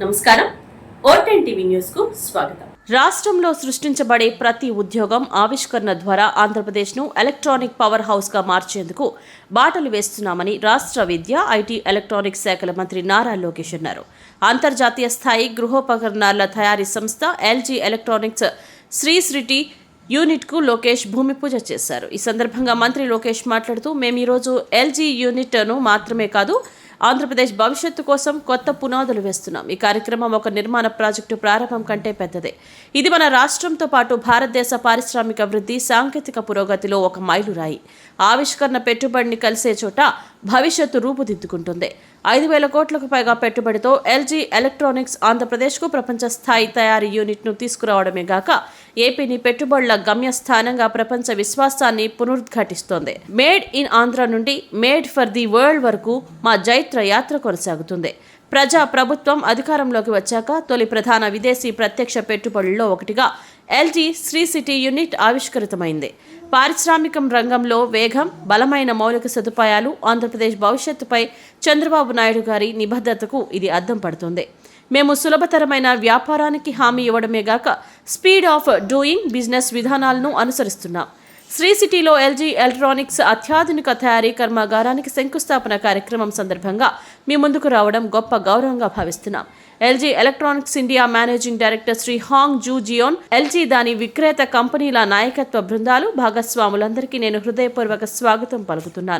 నమస్కారం. ఓటెన్ టీవీ న్యూస్కు స్వాగతం. రాష్ట్రంలో సృష్టించబడే ప్రతి ఉద్యోగం ఆవిష్కరణ ద్వారా ఆంధ్రప్రదేశ్ను ఎలక్ట్రానిక్ పవర్ హౌస్గా మార్చేందుకు బాటలు వేస్తున్నామని రాష్ట్ర విద్య ఐటీ ఎలక్ట్రానిక్ శాఖల మంత్రి నారా లోకేష్ అన్నారు. అంతర్జాతీయ స్థాయి గృహోపకరణాల తయారీ సంస్థ ఎల్జీ ఎలక్ట్రానిక్స్ శ్రీశ్రిటి యూనిట్కు లోకేష్ భూమి పూజ చేశారు. ఈ సందర్భంగా మంత్రి లోకేష్ మాట్లాడుతూ మేము ఈరోజు ఎల్జీ యూనిట్ను మాత్రమే కాదు ఆంధ్రప్రదేశ్ భవిష్యత్తు కోసం కొత్త పునాదులు వేస్తున్నాం. ఈ కార్యక్రమం ఒక నిర్మాణ ప్రాజెక్టు ప్రారంభం కంటే పెద్దదే. ఇది మన రాష్ట్రంతో పాటు భారతదేశ పారిశ్రామిక వృద్ధి సాంకేతిక పురోగతిలో ఒక మైలురాయి. ఆవిష్కరణ పెట్టుబడిని కలిసే చోట భవిష్యత్తు రూపుదిద్దుకుంటుంది. ఐదు వేల కోట్లకు పైగా పెట్టుబడితో ఎల్జీ ఎలక్ట్రానిక్స్ ఆంధ్రప్రదేశ్కు ప్రపంచ స్థాయి తయారీ యూనిట్ను తీసుకురావడమే గాక ఏపీని పెట్టుబడుల గమ్యస్థానంగా ప్రపంచ విశ్వాసాన్ని పునరుద్ఘాటిస్తోంది. మేడ్ ఇన్ ఆంధ్ర నుండి మేడ్ ఫర్ ది వరల్డ్ వరకు మా జైత్ర యాత్ర కొనసాగుతుంది. ప్రజా ప్రభుత్వం అధికారంలోకి వచ్చాక తొలి ప్రధాన విదేశీ ప్రత్యక్ష పెట్టుబడుల్లో ఒకటిగా ఎల్జీ శ్రీ సిటీ యూనిట్ ఆవిష్కృతమైంది. పారిశ్రామికం రంగంలో వేగం బలమైన మౌలిక సదుపాయాలు ఆంధ్రప్రదేశ్ భవిష్యత్తుపై చంద్రబాబు నాయుడు గారి నిబద్ధతకు ఇది అద్దం పడుతుంది. మేము సులభతరమైన వ్యాపారానికి హామీ ఇవ్వడమే గాక స్పీడ్ ఆఫ్ డూయింగ్ బిజినెస్ విధానాలను అనుసరిస్తున్నాం. శ్రీ సిటీలో ఎల్జీ ఎలక్ట్రానిక్స్ అత్యాధునిక తయారీ కర్మాగారానికి శంకుస్థాపన కార్యక్రమం సందర్భంగా మీ ముందుకు రావడం గొప్ప గౌరవంగా భావిస్తున్నాం. LG Electronics India managing director Shri Hong Ju Jeon LG దాని విక్రేత కంపెనీల నాయకత్వ బృందాలు భాగస్వాములందరికీ నేను హృదయపూర్వక స్వాగతం పలుకుతున్నాను.